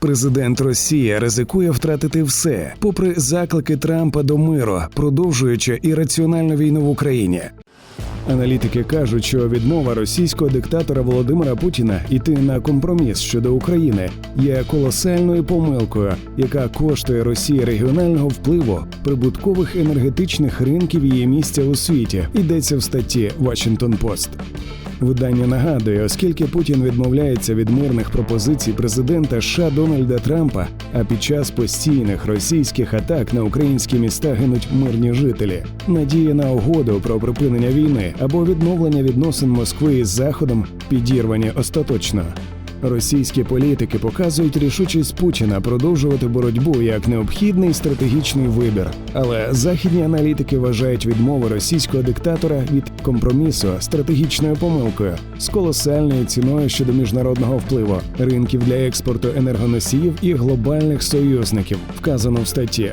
Президент Росії ризикує втратити все, попри заклики Трампа до миру, продовжуючи ірраціональну війну в Україні. Аналітики кажуть, що відмова російського диктатора Володимира Путіна йти на компроміс щодо України є колосальною помилкою, яка коштує Росії регіонального впливу, прибуткових енергетичних ринків її місця у світі. Йдеться в статті Washington Post. Видання нагадує, оскільки Путін відмовляється від мирних пропозицій президента США Дональда Трампа, а під час постійних російських атак на українські міста гинуть мирні жителі. Надія на угоду про припинення війни або відновлення відносин Москви із Заходом підірвані остаточно. Російські політики показують рішучість Путіна продовжувати боротьбу як необхідний стратегічний вибір. Але західні аналітики вважають відмову російського диктатора від компромісу стратегічною помилкою з колосальною ціною щодо міжнародного впливу, ринків для експорту енергоносіїв і глобальних союзників, вказано в статті.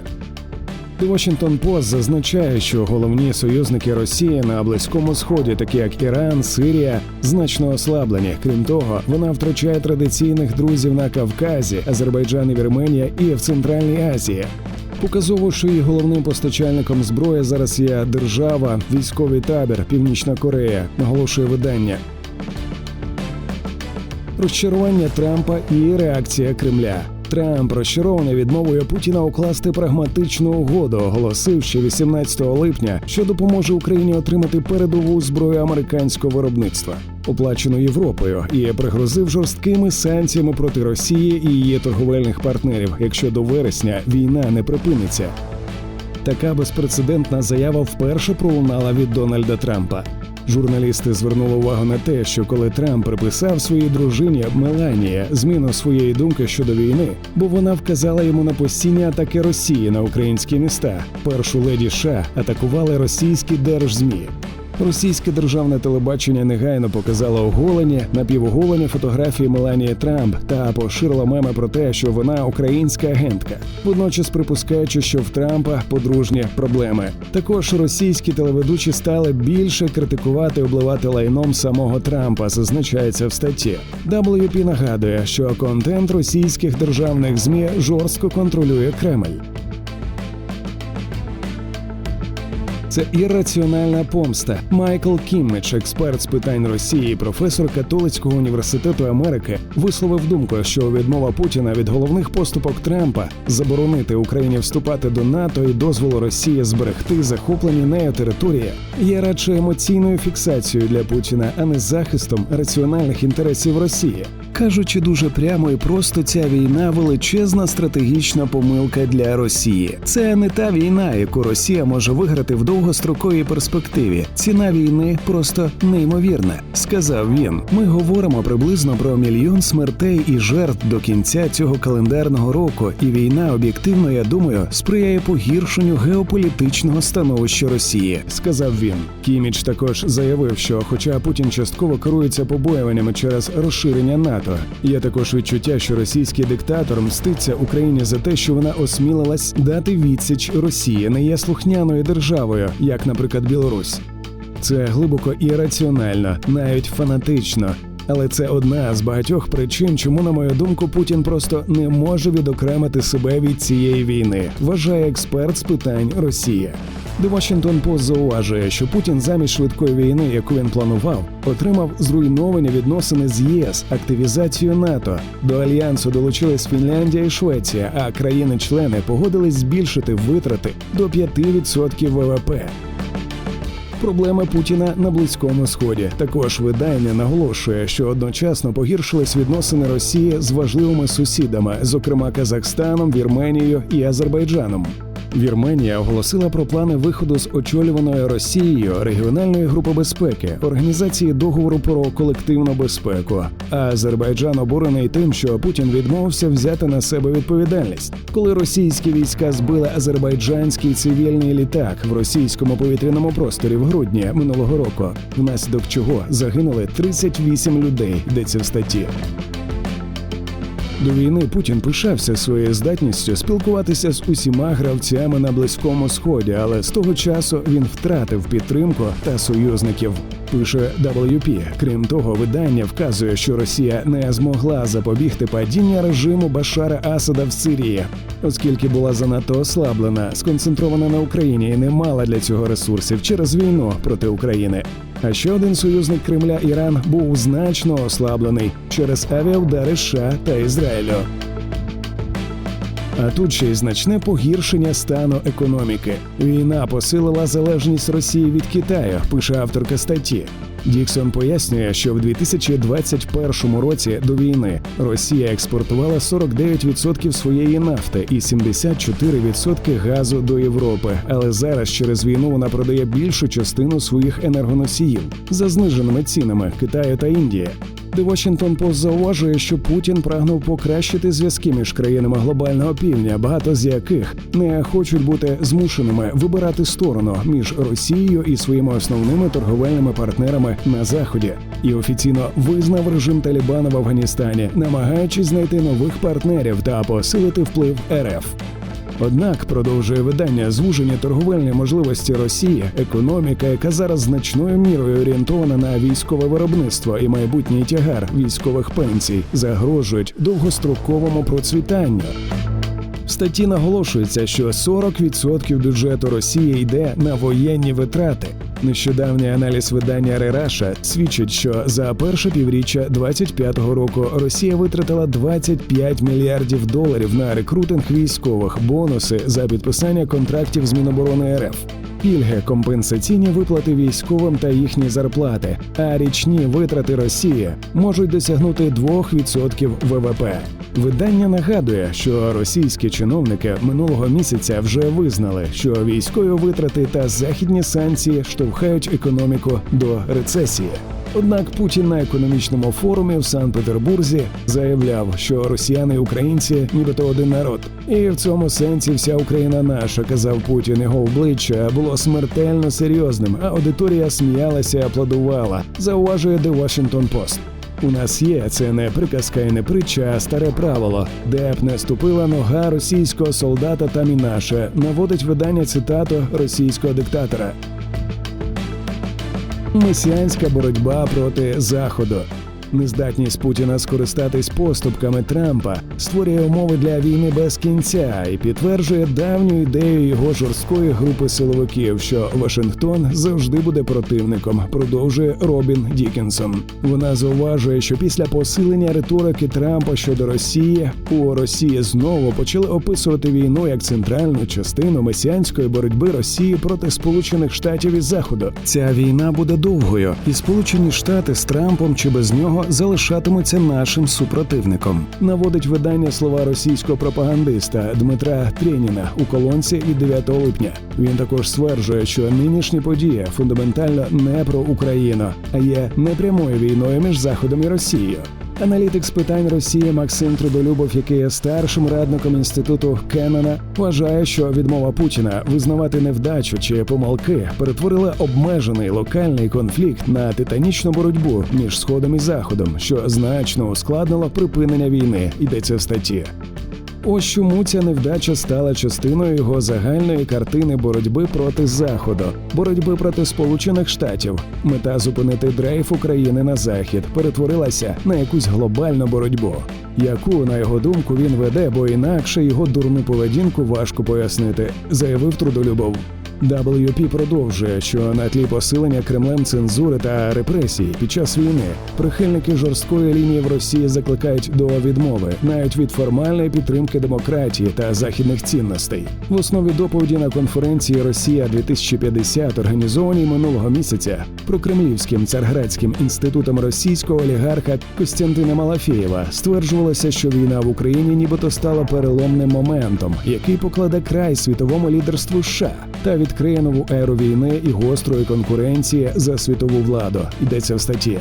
The Washington Post зазначає, що головні союзники Росії на Близькому Сході, такі як Іран, Сирія, значно ослаблені. Крім того, вона втрачає традиційних друзів на Кавказі, Азербайджан і Вірменія і в Центральній Азії. Показово, що її головним постачальником зброї зараз є держава, військовий табір, Північна Корея, наголошує видання. Розчарування Трампа і реакція Кремля. Трамп розчарований відмовою Путіна укласти прагматичну угоду, оголосив ще 18 липня, що допоможе Україні отримати передову зброю американського виробництва, оплачену Європою, і пригрозив жорсткими санкціями проти Росії і її торговельних партнерів, якщо до вересня війна не припиниться. Така безпрецедентна заява вперше пролунала від Дональда Трампа. Журналісти звернули увагу на те, що коли Трамп приписав своїй дружині Меланія зміну своєї думки щодо війни, бо вона вказала йому на постійні атаки Росії на українські міста. Першу леді США атакували російські держзмі. Російське державне телебачення негайно показало оголені, напівоголені фотографії Меланії Трамп та поширило меми про те, що вона українська агентка, водночас припускаючи, що в Трампа подружні проблеми. Також російські телеведучі стали більше критикувати і обливати лайном самого Трампа, зазначається в статті. WP нагадує, що контент російських державних змі жорстко контролює Кремль. Це ірраціональна помста. Майкл Кіммич, експерт з питань Росії, професор католицького університету Америки, висловив думку, що відмова Путіна від головних поступок Трампа заборонити Україні вступати до НАТО і дозволу Росії зберегти захоплені нею території є радше емоційною фіксацією для Путіна, а не захистом раціональних інтересів Росії. Кажучи дуже прямо і просто, ця війна величезна стратегічна помилка для Росії. Це не та війна, яку Росія може виграти в довгостроковій перспективі. Ціна війни просто неймовірна, сказав він. Ми говоримо приблизно про мільйон смертей і жертв до кінця цього календарного року, і війна об'єктивно, я думаю, сприяє погіршенню геополітичного становища Росії, сказав він. Кіміч також заявив, що, хоча Путін частково керується побоюваннями через розширення НАТО. Є також відчуття, що російський диктатор мститься Україні за те, що вона осмілилась дати відсіч Росії не є слухняною державою, як, наприклад, Білорусь. Це глибоко ірраціонально, навіть фанатично. Але це одна з багатьох причин, чому, на мою думку, Путін просто не може відокремити себе від цієї війни, вважає експерт з питань Росії. The Washington Post зауважує, що Путін замість швидкої війни, яку він планував, отримав зруйновані відносини з ЄС, активізацію НАТО. До альянсу долучились Фінляндія і Швеція, а країни-члени погодились збільшити витрати до 5% ВВП. Проблеми Путіна на близькому сході. Також видання наголошує, що одночасно погіршились відносини Росії з важливими сусідами, зокрема Казахстаном, Вірменією і Азербайджаном. Вірменія оголосила про плани виходу з очолюваної Росією регіональної групи безпеки організації договору про колективну безпеку. А Азербайджан обурений тим, що Путін відмовився взяти на себе відповідальність, коли російські війська збили азербайджанський цивільний літак в російському повітряному просторі в грудні минулого року, внаслідок чого загинули 38 людей. Йдеться в статті. До війни Путін пишався своєю здатністю спілкуватися з усіма гравцями на близькому сході, але з того часу він втратив підтримку та союзників. Пише WP. Крім того, видання вказує, що Росія не змогла запобігти падіння режиму Башара Асада в Сирії, оскільки була занадто ослаблена, сконцентрована на Україні і не мала для цього ресурсів через війну проти України. А ще один союзник Кремля Іран був значно ослаблений через авіаудари США та Ізраїлю. А тут ще й значне погіршення стану економіки. Війна посилила залежність Росії від Китаю, пише авторка статті. Діксон пояснює, що в 2021 році до війни Росія експортувала 49% своєї нафти і 74% газу до Європи. Але зараз через війну вона продає більшу частину своїх енергоносіїв за зниженими цінами Китаю та Індії. The Washington Post зауважує, що Путін прагнув покращити зв'язки між країнами глобального півдня, багато з яких не хочуть бути змушеними вибирати сторону між Росією і своїми основними торговельними партнерами на заході, і офіційно визнав режим Талібана в Афганістані, намагаючись знайти нових партнерів та посилити вплив РФ. Однак продовжує видання звуження торговельні можливості Росії, економіка, яка зараз значною мірою орієнтована на військове виробництво і майбутній тягар військових пенсій, загрожують довгостроковому процвітанню. В статті наголошується, що 40% бюджету Росії йде на воєнні витрати. Нещодавній аналіз видання Рераша свідчить, що за перше півріччя 25-го року Росія витратила 25 мільярдів доларів на рекрутинг військових, бонуси за підписання контрактів з Міноборони РФ. Пільги, компенсаційні виплати військовим та їхні зарплати, а річні витрати Росії можуть досягнути 2% ВВП. Видання нагадує, що російські чиновники минулого місяця вже визнали, що військові витрати та західні санкції штовхають економіку до рецесії. Однак Путін на економічному форумі в Санкт-Петербурзі заявляв, що росіяни і українці нібито один народ, і в цьому сенсі вся Україна наша, казав Путін. Його обличчя було смертельно серйозним, а аудиторія сміялася і аплодувала. Зауважує The Washington Post. У нас є це не приказка і не притча, а старе правило, де б не ступила нога російського солдата там і наша, наводить видання цитату російського диктатора. Месіанська боротьба проти заходу. Нездатність Путіна скористатись поступками Трампа створює умови для війни без кінця і підтверджує давню ідею його жорсткої групи силовиків, що Вашингтон завжди буде противником. Продовжує Робін Дікінсон. Вона зауважує, що після посилення риторики Трампа щодо Росії у Росії знову почали описувати війну як центральну частину месіанської боротьби Росії проти Сполучених Штатів і Заходу. Ця війна буде довгою, і Сполучені Штати з Трампом чи без нього залишатимуться нашим супротивником. Наводить видання слова російського пропагандиста Дмитра Треніна у колонці від 9 липня. Він також стверджує, що нинішні події фундаментально не про Україну, а є непрямою війною між Заходом і Росією. Аналітик з питань Росії Максим Трудолюбов, який є старшим радником інституту Кеннона, вважає, що відмова Путіна визнавати невдачу чи помилки перетворила обмежений локальний конфлікт на титанічну боротьбу між сходом і заходом, що значно ускладнило припинення війни. Йдеться в статті. Ось чому ця невдача стала частиною його загальної картини боротьби проти заходу, боротьби проти Сполучених Штатів. Мета зупинити дрейф України на захід перетворилася на якусь глобальну боротьбу, яку, на його думку, він веде, бо інакше його дурну поведінку важко пояснити, заявив трудолюбов. WP продовжує, що на тлі посилення Кремлем цензури та репресій під час війни прихильники жорсткої лінії в Росії закликають до відмови навіть від формальної підтримки демократії та західних цінностей. В основі доповіді на конференції Росія 2050 організованій минулого місяця прокремлівським царградським інститутом російського олігарха Костянтина Малафєєва стверджувалося, що війна в Україні нібито стала переломним моментом, який покладе край світовому лідерству США та відкриє нову еру війни і гострої конкуренції за світову владу. Йдеться в статті.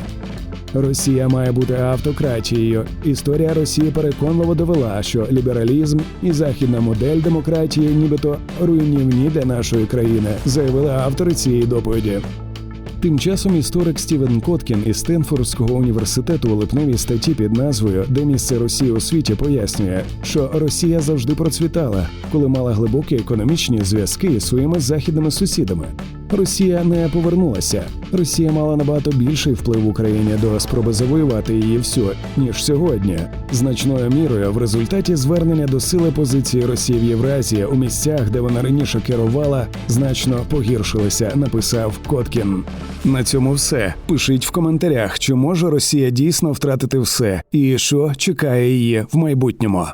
Росія має бути автократією. Історія Росії переконливо довела, що лібералізм і західна модель демократії, нібито руйнівні для нашої країни, заявили автори цієї доповіді. Тим часом історик Стівен Коткін із Стенфордського університету у липневій статті під назвою Де місце Росії у світі пояснює, що Росія завжди процвітала, коли мала глибокі економічні зв'язки із своїми західними сусідами. Росія не повернулася. Росія мала набагато більший вплив в Україні до спроби завоювати її всю, ніж сьогодні. Значною мірою в результаті звернення до сили позиції Росії в Євразії у місцях, де вона раніше керувала, значно погіршилися, написав Коткін. На цьому все. Пишіть в коментарях, чи може Росія дійсно втратити все, і що чекає її в майбутньому.